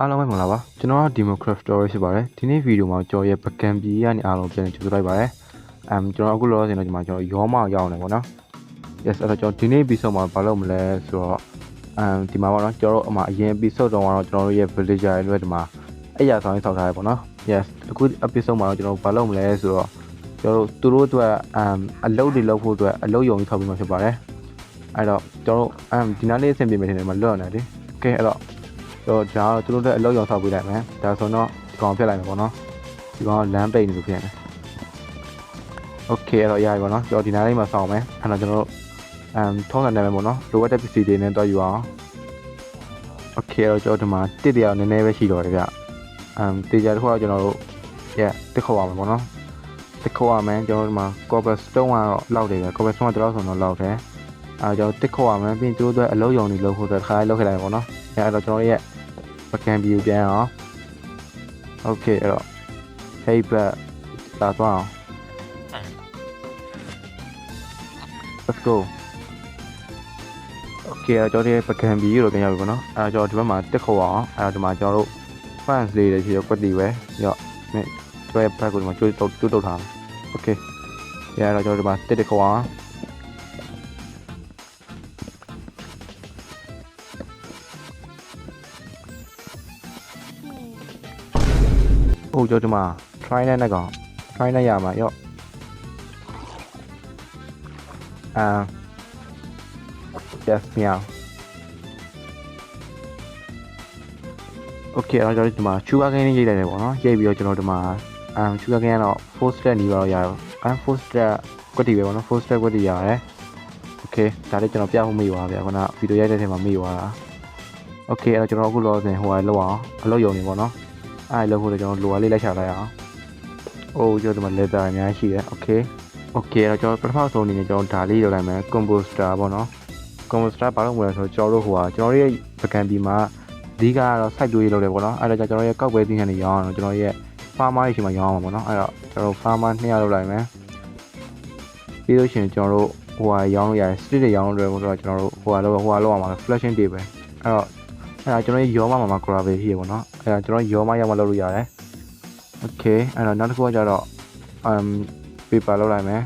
အားလုံးပဲမင်္ဂလာပါကျွန်တော်က Democrat Story ဖြစ်ပါတယ်ဒီနေ့ဗီဒီယိုမှာကျွန်တော်ရဲ့ပကံပြည်ကနေအားလုံးပြန်ကြိုဆိုလိုက်ပါတယ်အမ်ကျွန်တော်အခုလောလောဆယ်တော့ဒီမှာကျွန်တော်ရောမရောက်နေပါတော့ yes အဲ့တော့ကျွန်တော်ဒီနေ့ episode မှာဘာလုပ်မလဲဆိုတော့အမ်ဒီမှာပေါ့နော်ကျွန်တော်တို့အမှအရင် episode တုန်းကတော့ကျွန်တော်တို့ရဲ့ villager တွေလည်းဒီမှာအရာဆောင်ရေးဆောက်ထားရပေါ့နော် yes အခု episode မှာတော့ကျွန်တော်ဘာလုပ်မလဲဆိုတော့ကျွန်တော်တို့သူတို့အတွက်အမ်အလုပ်တွေလုပ်ဖို့အတွက်အလုပ်ရုံကြီးထောက်ပြီးမှဖြစ်ပါတယ်အဲ့တော့ကျွန်တော်တို့အမ်ဒီနေ့လေးအဆင်ပြေမယ်ထင်တယ်မလွတ်ရနိုင်တယ်ကဲအဲ့တော့ တော့ဒါတော့သူတို့လည်းအလောက်ရောက်ဆောက်ပေးလိုက်မယ်ဒါဆိုတော့ဒီကောင်ဖြတ်လိုက်မယ်ပေါ့နော်ဒီကောင်လမ်းပိတ်နေလို့ဖြစ်နေโอเคအဲ့တော့ရပြီပေါ့နော်ကျွန်တော်ဒီနားလေးမှာဆောက်မယ်အဲ့တော့ကျွန်တော်တို့အမ်ထုံးစံနေမယ်ပေါ့နော်လိုအပ်တဲ့ပစ္စည်းတွေနဲ့တော့ယူအောင်โอเคအဲ့တော့ကျွန်တော်ဒီမှာတစ်တရားနည်းနည်းပဲရှိတော့တယ်ဗျအမ်တေချာတစ်ခုတော့ကျွန်တော်တို့ရဲ့တစ်ခုအောင်မယ်ပေါ့နော်တစ်ခုအောင်မယ်ကျွန်တော်ဒီမှာ cobblestone ကတော့လောက်တယ်ဗျ cobblestone ကတော့ဆိုတော့လောက်တယ်အဲကျွန်တော်တစ်ခုအောင်မယ်ပြီးရင်သူတို့အတွက်အလုံးယုံတွေလုပ်ဖို့အတွက်တစ်ခါလေးလုပ်ခဲ့လိုက်မယ်ပေါ့နော်အဲ့တော့ကျွန်တော်ရဲ့ ပကံပြူပြန်အောင်โอเคအဲ့တော့ hey but လာသွားအောင် let's go โอเคအဲ့တော့ကျွန်တော်တို့ပကံပြူလို့ပြန်ရောက်ပြီပေါ့နော်အဲ့တော့ကျွန်တော်ဒီဘက်မှာတက်ခေါ်အောင်အဲ့တော့ဒီမှာကျွန်တော်တို့ fans လေးတွေရှိရကွက်တီပဲရော့မင်းကျွဲဘက်ကိုဒီမှာကျွတ်တုတ်ကျွတ်တုတ်ထားမယ်โอเคအဲ့တော့ကျွန်တော်ဒီမှာတက်တက်ခေါ်အောင် အိုးကြောဒီမှာ try နဲ့နဲ့ကောင် try နဲ့ရမှာရော့အာ yes မြောင် okay တော့ကျွန်တော်ဒီမှာ sugar cane လေးရိုက်လိုက်တယ်ပေါ့နော်ရိုက်ပြီးတော့ကျွန်တော်ဒီမှာ um sugar cane ကတော့ four step နေပါတော့ရတော့ um four step ကွက်တီပဲပေါ့နော် four step ကွက်တီရတယ် okay ဒါလေးကျွန်တော်ပြဖို့မေ့ပါဗျာခုနဗီဒီယိုရိုက်တဲ့ထဲမှာမေ့ပါတာ okay အဲ့တော့ကျွန်တော်အခုလောဆင်ဟိုဟာလောက်အောင်အလုပ်ယုံနေပေါ့နော် အဲ့လောက်ဖို့လည်းကျွန်တော်လိုအပ်လေးလိုက်ချလိုက်အောင်။အိုးကျွန်တော်ဒီမှာ leather အများကြီးရှိတယ်။ Okay ။ Okay တော့ကျွန်တော်ပထမဆုံးအနေနဲ့ကျွန်တော်ဒါလေးလောက်လိုက်မယ် composter ပေါ့နော်။ composter ဘာလို့ဝင်လဲဆိုတော့ကျွန်တော်တို့ဟိုဟာကျွန်တော်တို့ရဲ့ပကံဒီမှာအဓိကကတော့ site တွေလောက်တယ်ပေါ့နော်။အဲ့ဒါကြောင့်ကျွန်တော်ရဲ့ကောက်ပဲသီးနှံတွေရောင်းအောင်ကျွန်တော်ရဲ့ farmer တွေရှိမှရောင်းအောင်ပေါ့နော်။အဲ့တော့ကျွန်တော် farmer နှစ်ယောက်လောက်လိုက်မယ်။ပြီးလို့ရှိရင်ကျွန်တော်တို့ဟိုဟာရောင်းလို့ရတယ် stick တွေရောင်းလို့ရတယ်ဆိုတော့ကျွန်တော်တို့ဟိုဟာလောက်ဟိုဟာလောက်အောင်ပါ flashing table အဲ့တော့ အဲ့ဒါကျွန်တော်ရောမမှာမှာ gravel ရှိရပေါ့နော်အဲ့ဒါကျွန်တော်ရောမရောက်မှလုပ်လို့ရတယ် okay အဲ့တော့နောက်တစ်ခုကကြတော့ um paper လောက်လိုက်မယ်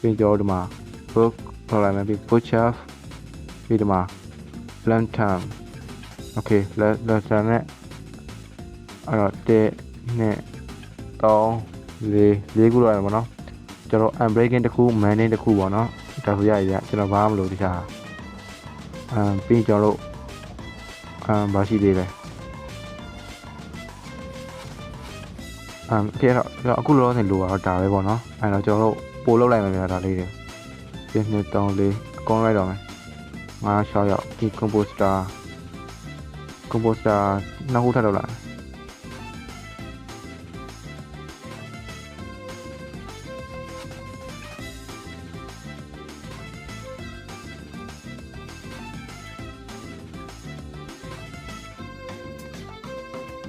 ပြီးကြောဒီမှာ book လောက်လိုက်မယ်ပြီး bookshelf ပြီးဒီမှာ lantern okay lantern နဲ့အဲ့တော့တက်နဲ့တောင်းလေးလေးခုလောက်ရမှာနော်ကျွန်တော် unbreaking တစ်ခု manning တစ်ခုပေါ့နော်ဒါဆိုရရကျွန်တော်ဘာမှမလုပ်တခြားအမ်ပြီးကျွန်တော်တို့ အမ်ဘာရှိသေးလဲအမ်ကဲတော့အခုလောဆယ်လိုတာတော့ဒါပဲပေါ့နော်အဲ့တော့ကျွန်တော်တို့ပို့လောက်လိုက်မယ်ဗျာဒါလေးတွေ1 2 3 4အကုန်လိုက်တော့မယ်5 6ရောက်ဒီ composter composter နှစ်ခုထပ်လောက်လာ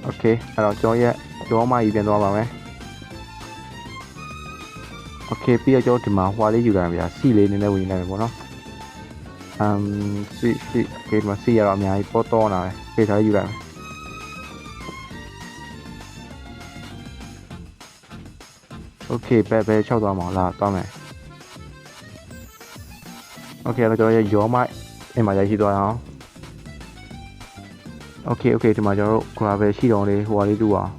โอเคအဲ့တော့ကျွန်တော်ရဲ့ရောမကြီးပြန်သွားပါမယ်โอเคပြီးတော့ကျွန်တော်ဒီမှာဟွာလေးယူလာဗျာစီလေးနည်းနည်းဝင်နေတယ်ပေါ့နော်အမ်စီစီโอเคဒီမှာစီရတော့အများကြီးပေါ်တော့လာတယ်ဖေးထားယူလာမယ်โอเคဘယ်ဘယ်၆သွားမအောင်လားသွားမယ်โอเคအဲ့တော့ကျွန်တော်ရဲ့ရောမအိမ်မှာရရှိသွားအောင် โอเคโอเคဒီမှာကျွန်တော်တို့ gravel ရှိတော့လေဟိုဟာလေးတူအောင်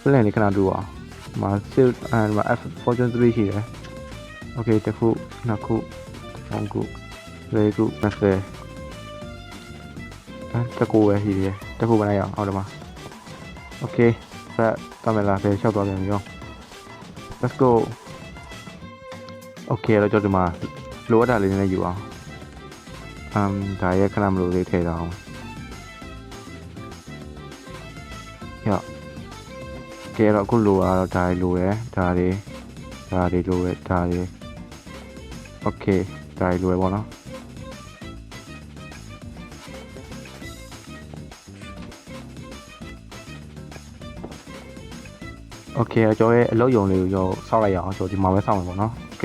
plan လေးခဏတူအောင်ဒီမှာ save အဲဒီမှာ F fortune 3ရှိတယ်โอเคတစ်ခုနှစ်ခုသုံးခုလေးခု20အဲတစ်ခုပဲရှိတယ်တစ်ခုပဲလိုက်အောင်အောက်ဒီမှာโอเคဆက်သွားမယ်လားဘယ်လျှောက်သွားပြန်ပြီရော let's go โอเคတော့ကျွန်တော်ဒီမှာလိုအပ်တာလေးနည်းနည်းယူအောင်အမ်ဒါရဲ့ခဏမလို့လေးထည့်တော့အောင် ကဲတော့အခုလိုတာတော့ဒါတွေလိုတယ်ဒါတွေဒါတွေလိုတယ်ဒါတွေโอเคဒါတွေလိုရပေါ့နော်โอเคကျွန်တော်ရဲ့အလုပ်ယုံလေးကိုကျွန်တော်စောက်လိုက်ရအောင်ကျွန်တော်ဒီမှာပဲစောက်မယ်ပေါ့နော်โอเค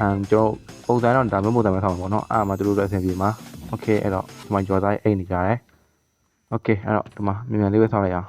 အမ်ကျွန်တော်ပုံစံတော့ဒါမျိုးပုံစံပဲစောက်မယ်ပေါ့နော်အားမှသူတို့လည်းအဆင်ပြေမှာโอเคအဲ့တော့ဒီမှာကျော်သားအိတ်နေကြတယ် โอเคအဲ့တော့ဒီမှာမြန်မြန်လေးပဲဆောက်လိုက်အောင်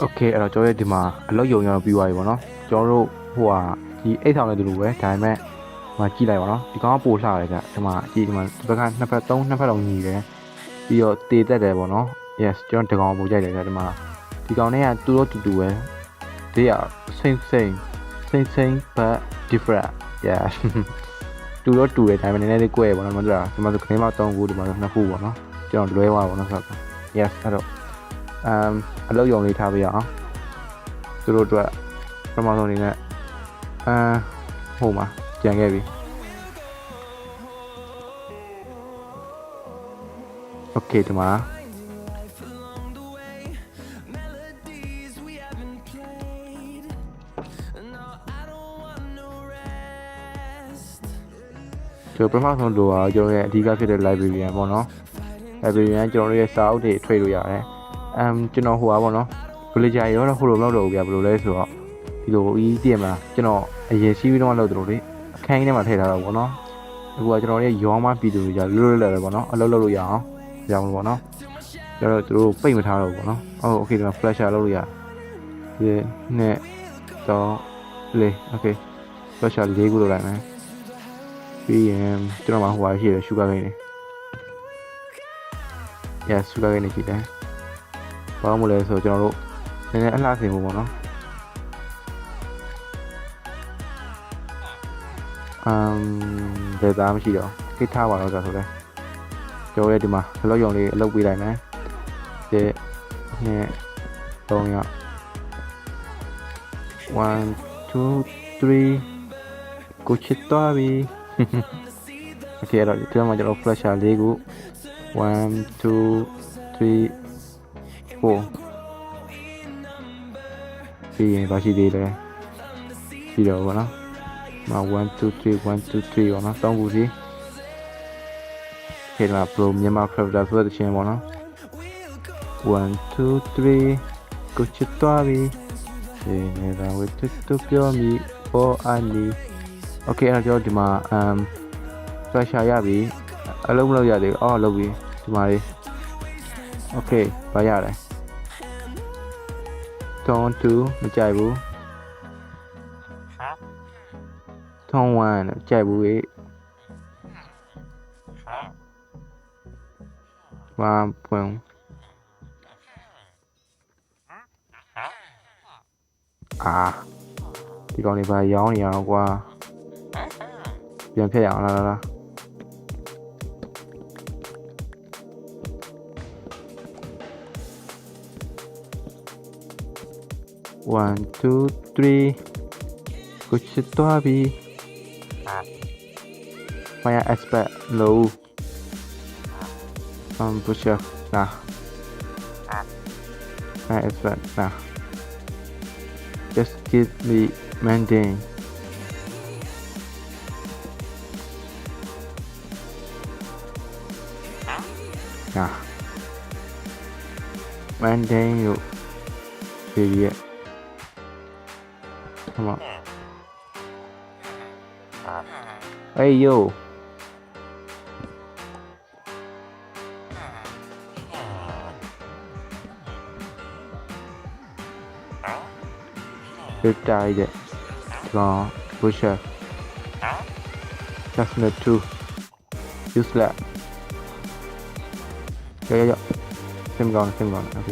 โอเคအဲ့တော့ကျွန်တော်ရဲ့ဒီမှာအလုပ်ယုံရတော့ပြီးသွားပြီပေါ့နော်ကျွန်တော်တို့ဟိုဟာဒီအိတ်ဆောင်တဲ့သူလိုပဲဒါပေမဲ့ဒီမှာကြည့်လိုက်ပါနော်ဒီကောင်ကပို့လှတယ်ကဒီမှာကြည့်ဒီမှာဒီဘက်ကနှစ်ဖက်သုံးနှစ်ဖက်လုံးညီတယ်ပြီးတော့တေတက်တယ်ပေါ့နော် yes ကျွန်တော်ဒီကောင်ကိုပို့ကြိုက်တယ်ကဒီမှာဒီကောင်နဲ့ကတူတော့တူတူပဲ they are same same same same but different yeah တူတော့တူတယ်ဒါပေမဲ့နည်းနည်းလေးကွဲပေါ့နော်မဟုတ်လားဒီမှာဆိုခင်းမောက်3ခုဒီမှာဆို2ခုပေါ့နော်ကျွန်တော်လွဲသွားပါပေါ့နော်ဆိုတော့ yes အဲ့တော့ အမ်အလုပ်ရုံလေးထားပေးရအောင်သူတို့အတွက်ပထမဆုံးအနေနဲ့အမ်ဟိုမှာကြံခဲ့ပြီโอเคဒီမှာ life along the way, melodies we haven't played. No, I don't want no rest. ကျွန်တော်ပထမဆုံးလိုတာကျွန်တော်ရဲ့အဓိကဖြစ်တဲ့ librarian ပေါ့နော် librarian ကျွန်တော်တို့ရဲ့စာအုပ်တွေထွေလို့ရတယ် အမ်ကျွန်တော်ဟိုပါပေါ့နော် villager ရောတော့ဟိုလိုမလုပ်တော့ဘူးဗျာဘယ်လိုလဲဆိုတော့ဒီလိုအကြီးတည်မလားကျွန်တော်အရင်စီးပြီးတော့လုပ်တယ်လို့လေအခန်းကြီးထဲမှာထည့်ထားတာပေါ့နော်အခုကကျွန်တော်ရဲ့ရောမပြည်သူတွေကြလွတ်လွတ်လပ်လပ်ပေါ့နော်အလုပ်လုပ်လို့ရအောင်ကြောင်းလို့ပေါ့နော်ကျတော့သူတို့ပိတ်မထားတော့ဘူးပေါ့နော်ဟုတ်โอเคဒီမှာ flasher လုပ်လို့ရဒီနဲ့တော့လေโอเค flasher လေးခုလုပ်လိုက်မယ်ပြီးရင်ကျွန်တော်မှာဟိုပါရှိတယ် sugar cane နေ yes sugar cane နေရှိတယ် ဘာမှမလဲဆိုတော့ကျွန်တော်တို့နည်းနည်းအလှဆင်ဖို့ပေါ့နော်အမ်ဒေတာမရှိတော့ကိထားပါတော့ဆိုတော့ကျွန်တော်ရဲ့ဒီမှာဘလော့ယုံလေးအလုပ်ပေးလိုက်မယ်ဒီနဲ့3ရ1 2 3ကိုချစ်သွားပြီ โอเคအဲ့တော့ဒီမှာကျွန်တော် flasher လေးခု1 2 3 4ပြီးရင်ဘာရှိသေးလဲရှိတော့ဘောနော်မ1 2 3 1 2 3ဘောနော်3ခုစီခေတ္တ pro မြန်မာ crafter ဆိုတဲ့ချင်းပေါ့နော်1 2 3ကိုချစ်သွားပြီဒီနေတာဝတ်တူတူပြောမိ for ani okay အဲ့တော့ကျွန်တော်ဒီမှာ um flasher ရပြီအလုံးမလုပ်ရသေးဘူးအော်လုပ်ပြီဒီမှာလေး okay ဘာရတယ် tone 2မကြိုက်ဘူး tone 1 ကြိုက်ဘူးလေဘာပွင့်အာဒီကောင်လေးဘာရောင်းနေရတော့ကွာပြန်ဖြတ်ရအောင်လား one two three ကိုချစ်သွားပြီ fire aspect low um push up နာ fire aspect နာ just give me maintain နာ maintain ใช่ไหมเฮ้ยโยเ e ็ i d e strong pusher that's not true use that เยอะๆเต็มก่อนเต็มก่อนโอเค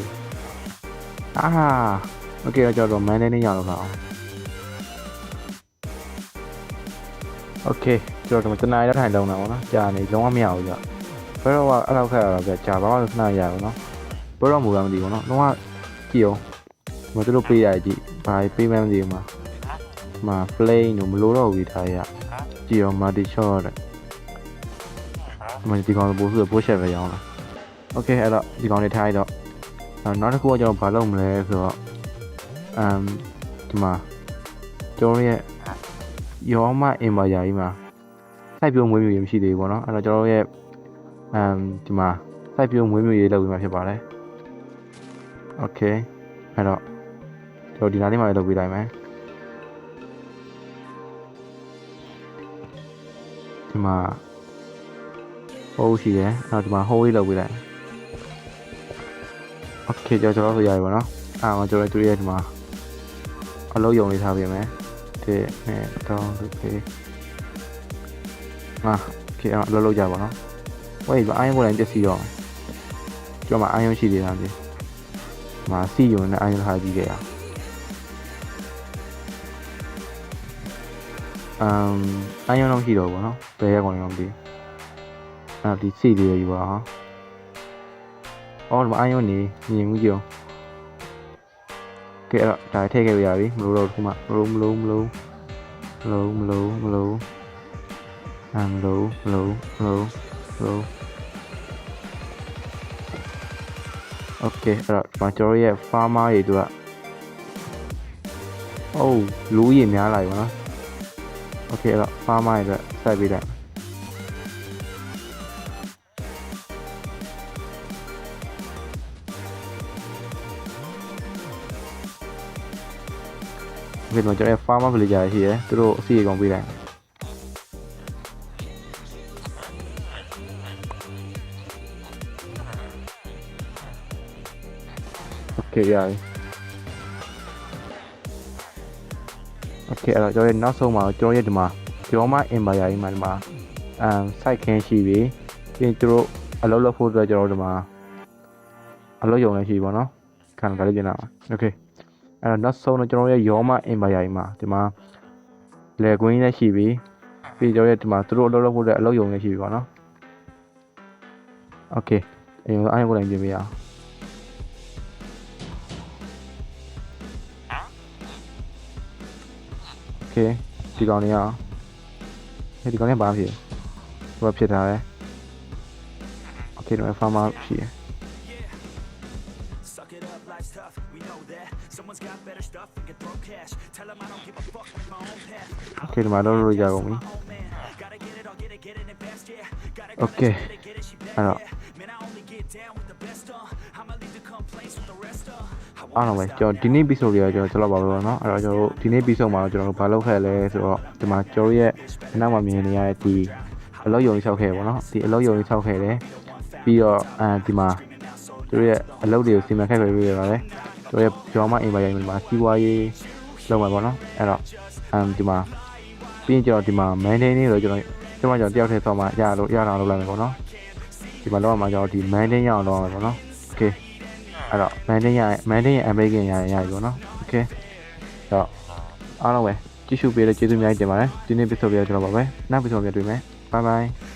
อ่าโอเคเราจะลงไม่ได้ในยาวหรอ ကျွန်တော်ဒီမှာတနားရထိုင်လုံးတာပေါ့နော်ကြာနေလုံးဝမရဘူးကြာဘယ်တော့ကအဲ့လောက်ခက်ရတော့ကြာကြာဘာမှခဏရပါတော့ဘယ်တော့မူကမသိဘူးနော်လုံးဝကြည့်အောင်မသူတို့ပေးရကြည့် ဘာပေးမှန်းမသိဘူးမှာမှာ plane တို့မလို့တော့ဘူးထားရကြည့်ရော multi shot တဲ့မဒီကောင်ပို့ဆိုပို့ချက်ပဲရောင်းလာโอเคအဲ့တော့ဒီကောင်လေးထားရတော့အဲ့နောက်တစ်ခုကကျွန်တော်ဘာလုပ်မလဲဆိုတော့အမ်ဒီမှာကျွန်တော်ရဲ့ ရောမအင်ပါယာကြီးမှာစိုက်ပျိုးမွေးမြူရေးမရှိသေးဘူးပေါ့နော်အဲ့တော့ကျွန်တော်ရဲ့အမ်ဒီမှာစိုက်ပျိုးမွေးမြူရေးလုပ်ပြီးမှဖြစ်ပါတယ်โอเคအဲ့တော့ကျွန်တော်ဒီနားလေးမှာလည်းလုပ်ပေးလိုက်မယ်ဒီမှာဟိုးရှိတယ်အဲ့တော့ဒီမှာဟိုးလေးလုပ်ပေးလိုက်โอเคကျွန်တော်ကျွန်တော်ဆိုရပြီပေါ့နော်အဲ့တော့ကျွန်တော်တို့ရဲ့ဒီမှာအလုပ်ယုံလေးထားပေးမယ် 1 2 3 4 5ခေအောင်လောက်လောက်ကြပါတော့ဝေးပါအိုင်းကိုလည်းပြည့်စည်တော့ကျွန်မအိုင်းရရှိသေးတာလေမာစီယုံနဲ့အိုင်းလာကြည့်ခဲ့ရအမ်အိုင်းရုံတော့ရှိတော့ဘောနော်ဘယ်ရက်ကောင်ရောမသိအဲ့ဒီစီလေးရယူပါဟာအော်မအိုင်းရုံနေမြင်မှုကြည့်အောင် kệ rồi trái thế kìa bây giờ đi. Blue rồi không ạ. Blue blue blue blue blue blue hàng blue blue blue blue ok, rồi bạn cho đi farmer gì được ạ? Oh lũ gì nhá lại mà ok, rồi farmer rồi sai bị lại ဒီမှာကျွန်တော်ရဲ့ farmer villager ရှိရယ်သူတို့အစီအကောင်ပေးလိုက်โอเคရပြီโอเคအဲ့တော့ကျွန်တော်ရဲ့နောက်ဆုံးမှာကျွန်တော်ရဲ့ဒီမှာကျော်မ empire ကြီးမှာဒီမှာအမ် site ခင်းရှိပြီပြီးရင်သူတို့အလုပ်လုပ်ဖို့အတွက်ကျွန်တော်တို့ဒီမှာအလုပ်ရုံလည်းရှိပြီပေါ့နော်ခံကြလေးပြင်လာပါโอเค အဲ့တော့နောက်ဆုံးတော့ကျွန်တော်ရဲ့ရောမ empire ကြီးမှာဒီမှာလေကွင်းလည်းရှိပြီပြီးကျွန်တော်ရဲ့ဒီမှာသူတို့အလုပ်လုပ်ဖို့အတွက်အလုပ်ရုံလည်းရှိပြီပေါ့နော်โอเคအရင်ကအားရကိုလည်းပြင်ပြရအောင် โอเคဒီကောင်လေးအောင်ဟဲ့ဒီကောင်လေးဘာဖြစ်လဲဘာဖြစ်တာလဲโอเคတော့ farmer ရှိတယ် โอเคဒီမှာတော့လို့ရကုန်ပြီ My own man. Gotta get it, I'll get it, get it in fast, yeah. Gottaโอ go, เค let's get it, get it, she bad, အဲ့တော့ yeah. Man, I only get down with the best, uh. I'ma leave the complaints with the rest, uh. I အား won't လုံးပဲ stop ကျွန်တော်ဒီနေ့ episode တွေကကျွန်တော်ကျွန်တော်ပါလို့เนาะအဲ့တော့ကျွန်တော်တို့ဒီနေ့ episode မှာတော့ကျွန်တော်တို့ဘာလုပ်ခဲ့လဲဆိုတော့ဒီမှာကျွန်တော်ရဲ့အနောက်မှာမြင်နေရတဲ့ဒီအလုပ်ယုံကြီးဆောက်ခဲ့ပေါ့နော်ဒီအလုပ်ယုံကြီးဆောက်ခဲ့တယ်ပြီးတော့အဲဒီမှာသူတို့ရဲ့အလုပ်တွေကိုစီမံခန့်ခွဲပေးရပါတယ်သူတို့ရဲ့ကျောင်းမအိမ်ပါရိုင်းမှာစီးပွားရေး လုပ်မှာပေါ့နော်အဲ့တော့အမ်ဒီမှာပြီးရင်ကျွန်တော်ဒီမှာ maintain လို့ကျွန်တော်ကျွန်တော်ကျွန်တော်တယောက်တည်းဆောက်မှရလို့ရအောင်လုပ်လိုက်မယ်ပေါ့နော်ဒီမှာလောက်မှာကျွန်တော်ဒီ maintain ရအောင်လုပ်ရမယ်ပေါ့နော် okay အဲ့တော့ maintain ရ maintain ရဲ့ American ရရရပြီပေါ့နော် okay အဲ့တော့အားလုံးပဲကြည့်ရှုပေးတဲ့ကျေးဇူးအများကြီးတင်ပါတယ်ဒီနေ့ episode လေးကကျွန်တော်ပါပဲနောက် episode ပြန်တွေ့မယ် bye bye